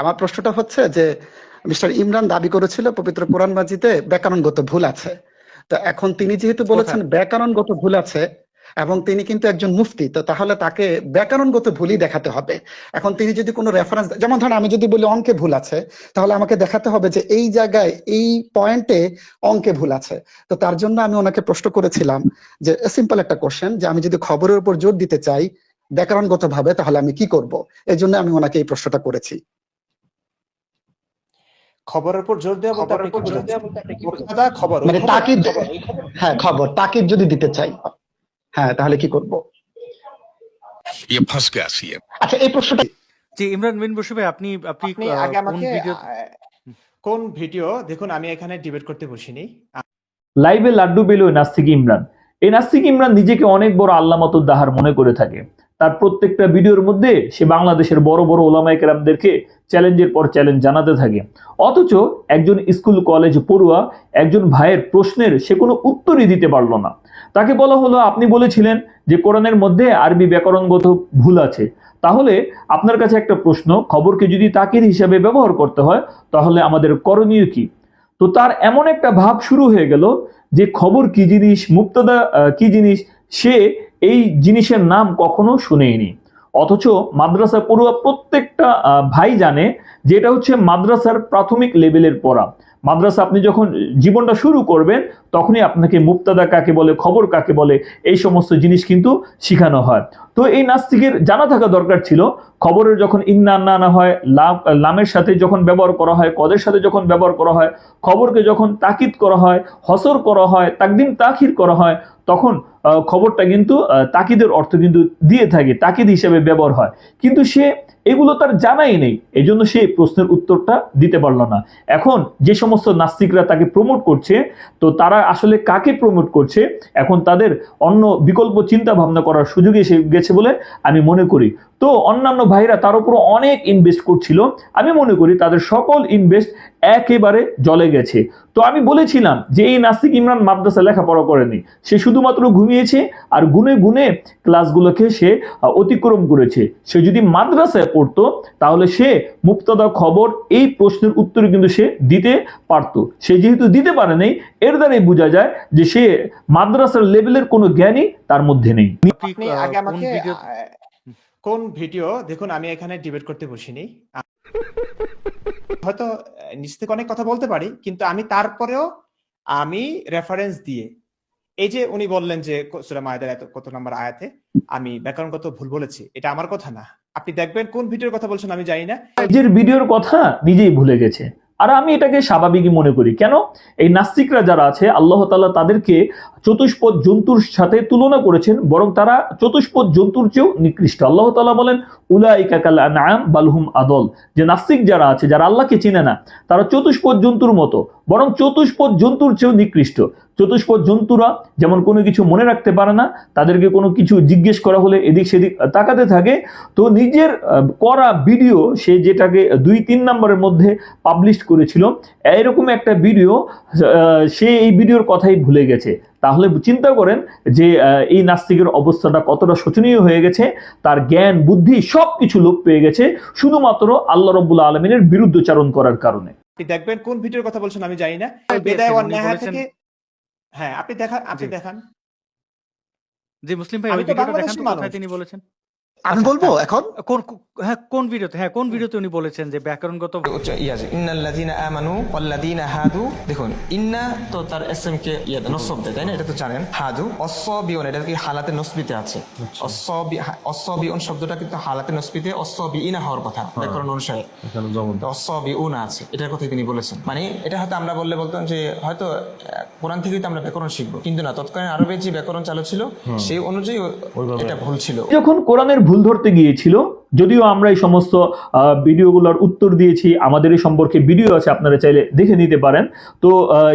আমার প্রশ্নটা হচ্ছে যে মিস্টার ইমরান দাবি করেছিল পবিত্র কোরআন মাজিদে ব্যাকরণগত ভুল আছে। তো এখন তিনি যেহেতু বলেছেন ব্যাকরণগত ভুল আছে এবং তিনি কিন্তু একজন মুফতি তো তাহলে তাকে ব্যাকরণগত ভুলই দেখাতে হবে। এখন তিনি যদি কোনো রেফারেন্স যেমন ধরেন আমি যদি বলি অঙ্কে ভুল আছে তাহলে আমাকে দেখাতে হবে যে এই জায়গায় এই পয়েন্টে অঙ্কে ভুল আছে। তো তার জন্য আমি ওনাকে প্রশ্ন করেছিলাম যে সিম্পল একটা কোশ্চেন যে আমি যদি খবরের উপর জোর দিতে চাই ব্যাকরণগত ভাবে তাহলে আমি কি করব? এই জন্য আমি ওনাকে এই প্রশ্নটা করেছি। খবরের উপর জোর দেওয়া বলতে খবর মানে তাকিদ হ্যাঁ খবর। তাকিদ যদি দিতে চাই হ্যাঁ তাহলে কি করব? আচ্ছা এই প্রশ্নটা জি ইমরান মিন বসু ভাই আপনি আপনি আগে কোন ভিডিও দেখুন আমি এখানে ডিবেট করতে বসিনি। লাইভে লাড্ডু বেলো নাস্তিক ইমরান। এই নাস্তিক ইমরান নিজেকে অনেক বড় আল্লামতুদ্দাহার মনে করে থাকে। তার প্রত্যেকটা ভিডিওর মধ্যে সে বাংলাদেশের বড় বড় ওলামায় কেরামদেরকে চ্যালেঞ্জের পর চ্যালেঞ্জ জানাতে থাকে। অথচ একজন স্কুল কলেজ পড়ুয়া একজন ভাইয়ের প্রশ্নের সে কোনো উত্তরই দিতে পারল না। তাকে বলা হলো, আপনি বলেছিলেন যে কোরআনের মধ্যে আরবি ব্যাকরণগত ভুল আছে। তাহলে আপনার কাছে একটা প্রশ্ন, খবরকে যদি তাকিদ হিসাবে ব্যবহার করতে হয়, তাহলে আমাদের করণীয় কি? তো তার এমন একটা ভাব শুরু হয়ে গেল যে খবর কি জিনিস, মুক্তদা কি জিনিস, সে এই জিনিসের নাম কখনো শুনেইনি। অথচ মাদ্রাসার পড়ুয়া প্রত্যেকটা ভাই জানে যে এটা হচ্ছে মাদ্রাসার প্রাথমিক লেভেলের পড়া। মাদ্রাসা আপনি যখন জীবনটা শুরু করবেন তখনই আপনাকে মুক্তাদা কাকে বলে, খবর কাকে বলে, এই সমস্ত জিনিস কিন্তু শিখানো হয়। তো এই নাস্তিকের জানা থাকা দরকার ছিল, খবরের যখন ইন্না আন্না আনা হয়, লাম, লামের সাথে যখন ব্যবহার করা হয়, কদের সাথে যখন ব্যবহার করা হয়, খবরকে যখন তাকিদ করা হয়, হসর করা হয়, তাকদিম তাখির করা হয়, তখন খবরটা কিন্তু তাকিদের অর্থ কিন্তু দিয়ে থাকে, তাকিদ হিসেবে ব্যবহার হয়। কিন্তু সে এগুলো তার জানাই নেই এই জন্য সে প্রশ্নের উত্তরটা দিতে পারল না। এখন যে সমস্ত নাস্তিকরা তাকে প্রমোট করছে, তো তারা আসলে কাকে প্রমোট করছে, এখন তাদের অন্য বিকল্প চিন্তা ভাবনা করার সুযোগ এসে গেছে বলে আমি মনে করি। তো অন্যান্য ভাইরা তার উপর অনেক ইনভেস্ট করছিল। আমি মনে করি তাদের সকল ইনভেস্ট একেবারে জলে গেছে। তো আমি বলেছিলাম যে এই নাস্তিক ইমরান মাদ্রাসা লেখাপড়া করেনি। সে শুধুমাত্র ঘুমিয়েছে আর গুনে গুনে ক্লাসগুলোকে সে অতিক্রম করেছে। সে যদি মাদ্রাসায় পড়তো তাহলে সে মুক্তদা খবর এই প্রশ্নের উত্তর কিন্তু সে দিতে পারতো। সে যেহেতু দিতে পারে নাই এর দ্বারাই বোঝা যায় যে সে মাদ্রাসার লেভেলের কোনো জ্ঞানই তার মধ্যে নেই। কোন ভিডিও? দেখুন, আমি এখানে ডিবেট করতে বসিনি। হয়তো নিজ থেকে অনেক কথা বলতে পারি, কিন্তু আমি তারপরেও আমি রেফারেন্স দিয়ে, এই যে উনি বললেন যে সুরা মায়েদের এত, কত নাম্বার আয়াতে, আমি ব্যাকরণগত ভুল বলেছি, এটা আমার কথা না। আপনি দেখবেন কোন ভিডিওর কথা বলছেন আমি জানি না। নিজের ভিডিওর কথা নিজেই ভুলে গেছে। আর আমি এটাকে স্বাভাবিকই মনে করি। কেন? এই নাস্তিকরা যারা আছে, আল্লাহ তালা তাদেরকে চতুষ্পদ জন্তুর সাথে তুলনা করেছেন, বরং তারা চতুষ্পদ জন্তুর চেয়েও নিকৃষ্ট। আল্লাহ তালা বলেন, উলাইকা কাল নায়াম বালহুম আদল। যে নাস্তিক যারা আছে, যারা আল্লাহকে চিনে না, তারা চতুষ্পদ জন্তুর মতো, বরং চতুষ্পদ জন্তুর চেয়েও নিকৃষ্ট। চতুষ্পদ জন্তুরা যেমন কোনো কিছু মনে রাখতে পারে না তাদেরকে কোনো কিছু জিজ্ঞেস করা হলে এদিক সেদিক তাকাতে থাকে। তো নিজের করা ভিডিও সে যেটাকে দুই তিন নম্বরের মধ্যে পাবলিশ করেছিল এরকম একটা ভিডিও সে এই ভিডিওর কথাই ভুলে গেছে। তাহলে চিন্তা করেন যে আহ, এই নাস্তিকের অবস্থাটা কতটা শোচনীয় হয়ে গেছে তার জ্ঞান বুদ্ধি সব কিছু লোপ পেয়ে গেছে শুধুমাত্র আল্লাহ রব্বুল আলমিনের বিরুদ্ধচারণ করার কারণে। দেখবেন কোন ভিডিওর কথা বলছেন আমি জানি না। বেদায় থেকে হ্যাঁ আপনি দেখান আপনি দেখান। জি মুসলিম ভাই আমি ওই তো ভিডিওটা দেখান বাংলাদেশি তো মানুষ। কোথায় তিনি বলেছেন। আমি আচ্ছা, বলব হ্যাঁ। এখন? কোন কোন- হ্যাঁ কোন ভিডিওতে হ্যাঁ কোন ভিডিওতে উনি বলেছেন যে ব্যাকরণগত ইয়াজ ইন্নাল্লাযীনা আমানু ওয়াল্লাযীনা হাদু। দেখুন ইন্না তো তার এসএম কে ইয়া নসব দেয় তাই না? এটা তো জানেন। হাদু অসবিউন এটা কি হালাতে নসবিতে আছে? অসবি অসবিউন শব্দটা কিন্তু হালাতে নসবিতে অসবিইনা হওয়ার কথা ব্যাকরণ অনুসারে। অসবিউন আছে এটার কথাই তিনি বলেছেন। মানে এটা হয়তো আমরা বললে বলতাম যে হয়তো কোরআন থেকেই তো আমরা ব্যাকরণ শিখব। কিন্তু না তৎকালীন আরবে যে ব্যাকরণ চালু ছিল সেই অনুযায়ী এটা ভুল ছিল। যখন কোরআনের ভুল ধরতে গিয়েছিল, যদিও আমরা এই সমস্ত ভিডিওগুলোর উত্তর দিয়েছি আমাদের এই সম্পর্কে ভিডিও আছে, আপনারা চাইলে দেখে নিতে পারেন। তো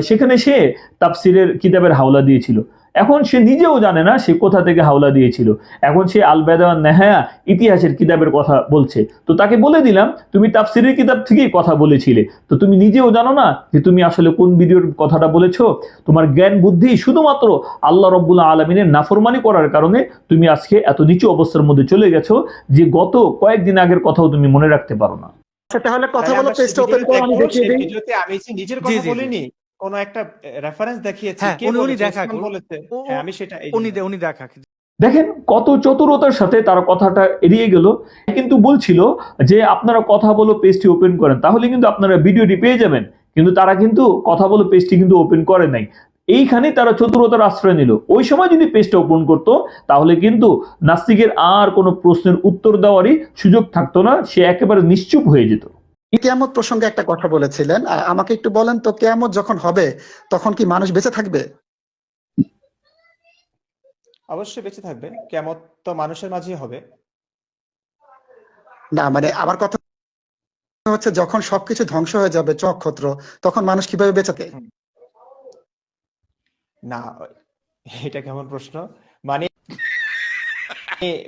সেখানে সে তাফসিরের কিতাবের হাওলা দিয়েছিল। এখন সে নিজেও জানে না সে কোথা থেকে হাওলা দিয়েছিল। এখন সে আল বেদা নেহায়া ইতিহাসের কিতাবের কথা বলছে। তো তাকে বলে দিলাম তুমি তাফসিরের কিতাব থেকেই কথা বলেছিলে। তো তুমি নিজেও জানো না যে তুমি আসলে কোন ভিডিওর কথাটা বলেছ? তোমার জ্ঞান বুদ্ধি শুধুমাত্র আল্লাহ রব্বুল্লাহ আলমিনের নাফরমানি করার কারণে তুমি আজকে এত নিচু অবস্থার মধ্যে চলে গেছো যে গত কয়েকদিন আগের কথাও তুমি মনে রাখতে পারো না। আচ্ছা তাহলে কথা বলো পেজটা ওপেন করো আমি দেখিয়ে দিই। আমি নিজের কথা। বলিনি। কোন একটা রেফারেন্স দেখিয়েছি হ্যাঁ, কে উনি- বলেছে হ্যাঁ আমি সেটা উনি উনি দেখাক দেখেন কত চতুরতার সাথে তারা কথাটা এড়িয়ে গেল। কিন্তু বলছিল যে আপনারা কথা বলো পেজটি ওপেন করেন। তাহলে কিন্তু আপনারা ভিডিওটি পেয়ে যাবেন। কিন্তু তারা কিন্তু কথা বলো পেজটি কিন্তু ওপেন করে নাই। এইখানে তারা চতুরতার আশ্রয় নিল। ওই সময় যদি পেজটা ওপেন করতো তাহলে কিন্তু নাস্তিকের আর কোনো প্রশ্নের উত্তর দেওয়ারই সুযোগ থাকতো না। সে একেবারে নিশ্চুপ হয়ে যেত। কেয়ামত প্রসঙ্গে একটা কথা বলেছিলেন। আমাকে একটু বলেন তো কেয়ামত যখন হবে তখন কি মানুষ বেঁচে থাকবে? অবশ্যই বেঁচে থাকবে। কেমন তো মানুষের মাঝেই হবে। না মানে আমার কথা হচ্ছে যখন সবকিছু ধ্বংস হয়ে যাবে চক্ষত্র তখন মানুষ কীভাবে বেঁচে না এটা কেমন প্রশ্ন?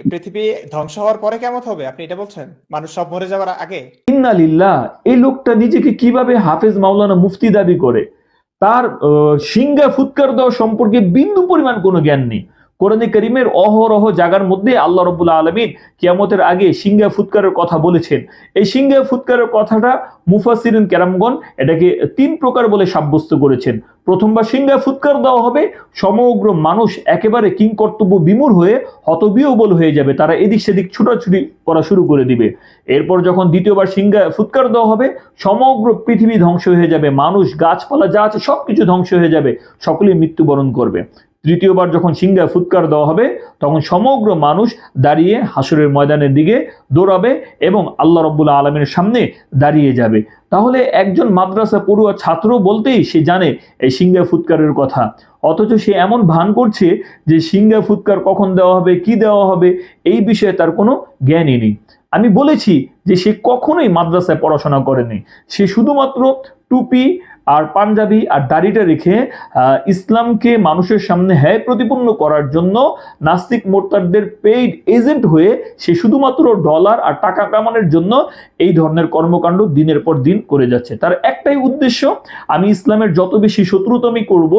পৃথিবী ধ্বংস হওয়ার পরে কেমন হবে? আপনি এটা বলছেন। মানুষ সব মরে যাওয়ার আগে। ইন্নালিল্লাহ এই লোকটা নিজেকে কীভাবে হাফেজ মাওলানা মুফতি দাবি করে? তার সিংহা ফুৎকার দেওয়া সম্পর্কে বিন্দু পরিমাণ কোনো জ্ঞান নেই। কোরআনে করিমের অহরহ জাগার মধ্যে আল্লাহ রবুল্লা আলমিন কিয়ামতের আগে সিংহা ফুৎকারের কথা বলেছেন। এই সিংহা ফুৎকারের কথাটা মুফাসিরিন কেরামগণ এটাকে তিন প্রকার বলে সাব্যস্ত করেছেন। প্রথমবার সিংহা ফুৎকার দেওয়া হবে, সমগ্র মানুষ একেবারে কিংকর্তব্য বিমূর হয়ে হতবিহবল হয়ে যাবে, তারা এদিক সেদিক ছুটাছুটি করা শুরু করে দিবে। এরপর যখন দ্বিতীয়বার সিংহা ফুৎকার দেওয়া হবে, সমগ্র পৃথিবী ধ্বংস হয়ে যাবে, মানুষ গাছপালা, যা আছে সবকিছু ধ্বংস হয়ে যাবে, সকলেই মৃত্যুবরণ করবে। তৃতীয়বার যখন সিংহা ফুৎকার দেওয়া হবে, তখন সমগ্র মানুষ দাঁড়িয়ে হাসরের ময়দানের দিকে দৌড়াবে এবং আল্লাহ রব্বুল্লা আলমের সামনে দাঁড়িয়ে যাবে। তাহলে একজন মাদ্রাসা পড়ুয়া ছাত্র বলতেই সে জানে এই সিংহা ফুৎকারের কথা। অথচ সে এমন ভান করছে যে সিংহা ফুৎকার কখন দেওয়া হবে, কি দেওয়া হবে, এই বিষয়ে তার কোনো জ্ঞানই নেই। আমি বলেছি যে সে কখনোই মাদ্রাসায় পড়াশোনা করেনি। সে শুধুমাত্র টুপি আর পাঞ্জাবি আর দাড়িটা রেখে ইসলামকে মানুষের সামনে হ্যায় প্রতিপন্ন করার জন্য নাস্তিক মোর্তারদের পেইড এজেন্ট হয়ে সে শুধুমাত্র ডলার আর টাকা কামানোর জন্য এই ধরনের কর্মকাণ্ড দিনের পর দিন করে যাচ্ছে। তার একটাই উদ্দেশ্য, আমি ইসলামের যত বেশি শত্রুতমি করব,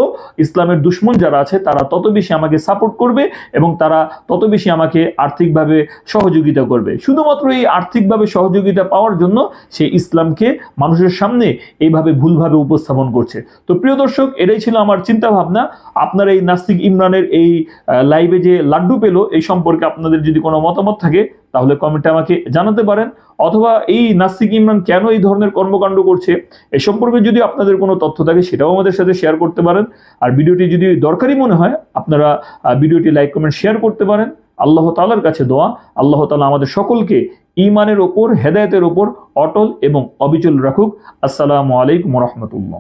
ইসলামের দুশ্মন যারা আছে তারা তত বেশি আমাকে সাপোর্ট করবে এবং তারা তত বেশি আমাকে আর্থিকভাবে সহযোগিতা করবে। শুধুমাত্র এই আর্থিকভাবে সহযোগিতা পাওয়ার জন্য সে ইসলামকে মানুষের সামনে এইভাবে ভুলভাবে উপস্থাপন করছে। তো প্রিয় দর্শক, এটাই ছিল আমার চিন্তা ভাবনা আপনার এই নাস্তিক ইমরানের এই লাইভে যে লাড্ডু পেল, এই সম্পর্কে আপনাদের যদি কোনো মতামত থাকে, তাহলে কমেন্টে আমাকে জানাতে পারেন। অথবা এই নাস্তিক ইমরান কেন এই ধরনের কর্মকাণ্ড করছে, এ সম্পর্কে যদি আপনাদের কোনো তথ্য থাকে, সেটাও আমাদের সাথে শেয়ার করতে পারেন। আর ভিডিওটি যদি দরকারি মনে হয়, আপনারা ভিডিওটি লাইক কমেন্ট শেয়ার করতে পারেন। আল্লাহ তালার কাছে দোয়া। আল্লাহ তালা আমাদের সকলকে ইমানের ওপর হেদায়তের ওপর অটল এবং অবিচল রাখুক। আসসালামু আলাইকুম রহমতুল্লাহ।